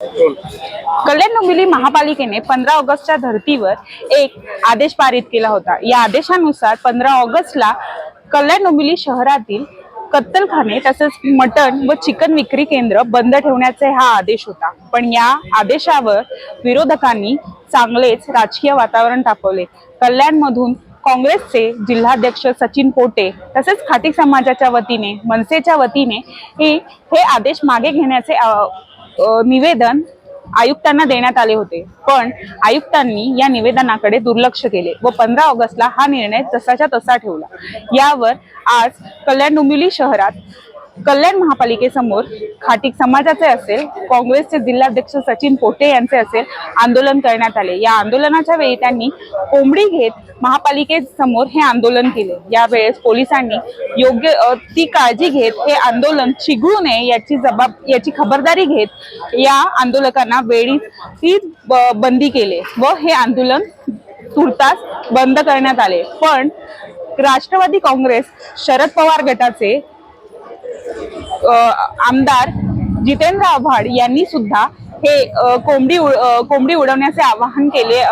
कल्याण डोंबिवली महापालिकेने पंधरा ऑगस्टच्या धर्तीवर एक आदेश पारित केला होता. या आदेशानुसार पंधरा ऑगस्टला कल्याण डोंबिवली शहरातील कत्तलखाने तसेच मटण व चिकन विक्री केंद्र बंद ठेवण्याचे हा आदेश होता. पण या आदेशावर विरोधकांनी चांगलेच राजकीय वातावरण तापवले. कल्याणमधून काँग्रेसचे जिल्हाध्यक्ष सचिन पोटे तसेच खाटी समाजाच्या वतीने मनसेच्या वतीने हे हे आदेश मागे घेण्याचे निवेदन आयुक्तांना देण्यात आले होते. पण आयुक्तांनी या निवेदनाकडे दुर्लक्ष केले व पंधरा ऑगस्टला हा निर्णय तसाच्या तसा ठेवला. यावर आज कल्याण डोंबिवली शहरात कल्याण महापालिकेसमोर खाटीक समाजाचे असेल काँग्रेसचे जिल्हाध्यक्ष सचिन पोटे यांचे असेल आंदोलन करण्यात आले. या आंदोलनाच्या वेळी त्यांनी कोंबडी घेत महापालिकेसमोर हे आंदोलन केले. यावेळेस पोलिसांनी योग्य ती काळजी घेत हे आंदोलन चिघळू नये याची जबाब याची खबरदारी घेत या आंदोलकांना वेळी ती ब- बंदी केले व हे आंदोलन तुर्तास बंद करण्यात आले. पण राष्ट्रवादी काँग्रेस शरद पवार गटाचे आमदार जितेंद्र आव्हाड यांनी सुद्धा हे कोंबडी उड- कोंबडी उडवण्याचे आवाहन केले.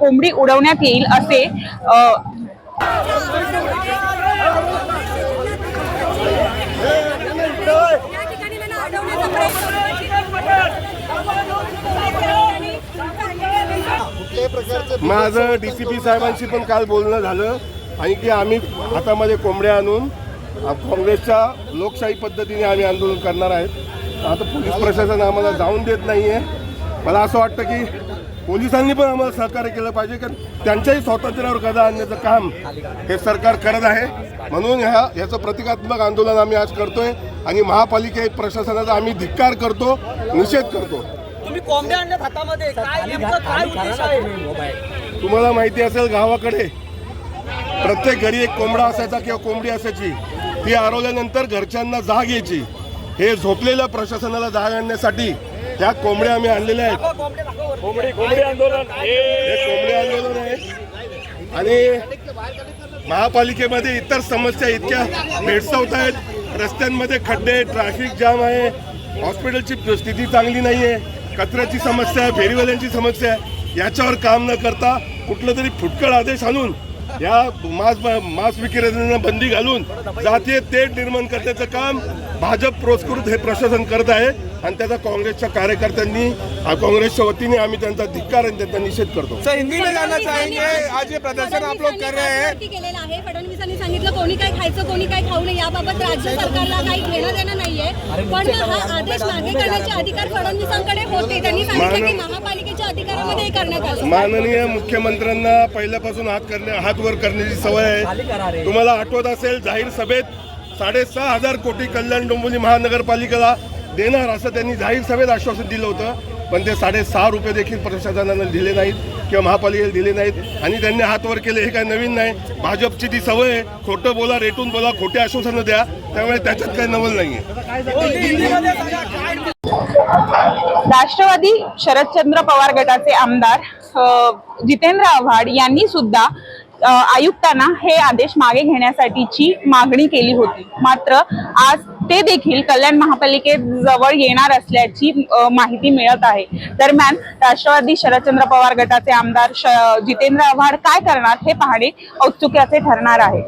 कोंबडी उडवण्यात येईल असे माझं डी सी पी साहेबांशी पण काल बोलणं झालं आणि की आम्ही हातामध्ये कोंबड्या आणून काँग्रेसच्या लोकशाही पद्धतीने आम्ही आंदोलन करणार आहेत. आता पोलीस प्रशासन आम्हाला जाऊन देत नाही आहे मला असं वाटतं की पोलिसांनी पण आम्हाला सहकार्य केलं पाहिजे कारण त्यांच्याही स्वातंत्र्यावर गदा आणण्याचं काम हे सरकार करत आहे. म्हणून ह्या ह्याचं प्रतिकात्मक आंदोलन आम्ही आज करतोय आणि महापालिके प्रशासनाचा आम्ही धिक्कार करतो निषेध करतो. तुम्ही कोंबड्या आणल्यात हातामध्ये. काय नेमकं काय उद्देश आहे. तुम्हाला माहिती असेल गावाकडे प्रत्येक घरी एक कोंबडा असायचा किंवा कोंबडी असायची. ती हरवल्यानंतर घरच्यांना जाग यायची हे झोपलेल्या प्रशासनाला जाग आणण्यासाठी ह्या कोंबड्या आम्ही आणलेल्या आहेत. कोंबडी कोंबडी आंदोलन. हे कोंबडी आंदोलन आहे. आणि महापालिकेमध्ये इतर समस्या इतक्या भेडसावत आहेत. रस्त्यांमध्ये खड्डे ट्रॅफिक जाम आहे. हॉस्पिटलची स्थिती चांगली नाही आहे कचऱ्याची समस्या आहे फेरीवाल्यांची समस्या आहे. याच्यावर काम न करता कुठलं तरी फुटकळ आदेश आणून या मांस मांस विक्रेत्यांना बंदी घालून जातीय तेढ निर्माण करण्याचं काम भाजप पुरस्कृत हे प्रशासन करत आहे आणि त्याचा काँग्रेसच्या कार्यकर्त्यांनी आ, काँग्रेसच्या वतीने आम्ही त्यांचा धिक्कार आणि त्यांचा निषेध करतो. सर हिंदी में जाना चाहेंगे आज ये प्रदर्शन आप लोग कर रहे हैं. फडणवीसांनी केलेलं आहे. फडणवीसांनी सांगितलं कोणी काय खायचं कोणी काय खाऊ नये याबाबत राज्य सरकारला काही घेणं देणं नाहीये. पण हा आदेश मागे करण्याचे अधिकार फडणवीसांकडे होते. त्यांनी सांगितलं की मानव- महापालिकेच्या अधिकारामध्ये हे करण्यात आलं. माननीय मुख्यमंत्र्यांना पहिल्यापासून हात करण्या हात वर करण्याची सवय आहे. तुम्हाला आठवत असेल जाहीर सभेत साडेसहा हजार कोटी कल्याण डोंबिवली महानगरपालिकेला देणार असं त्यांनी जाहीर सभेत आश्वासन दिलं होतं. पण ते साडेसहा रुपये देखील प्रशासनानं दिले नाहीत किंवा महापालिकेला दिले नाहीत. आणि त्यांनी हात वर केले हे काय नवीन नाही. भाजपची ती सवय आहे. खोटं बोला रेटून बोला खोटे आश्वासनं द्या. त्यामुळे त्याच्यात काही नवल नाही राष्ट्रवादी शरदचंद्र पवार गटाचे आमदार जितेंद्र आव्हाड यांनी सुद्धा आयुक्तांना हे आदेश मागे घेण्यासाठीची मागणी केली होती. मात्र आज ते देखील कल्याण महापालिकेजवळ येणार असल्याची माहिती मिळत आहे. दरम्यान राष्ट्रवादी शरदचंद्र पवार गटाचे आमदार श- जितेंद्र आव्हाड काय करणार हे पाहणे औत्सुक्याचे ठरणार आहे.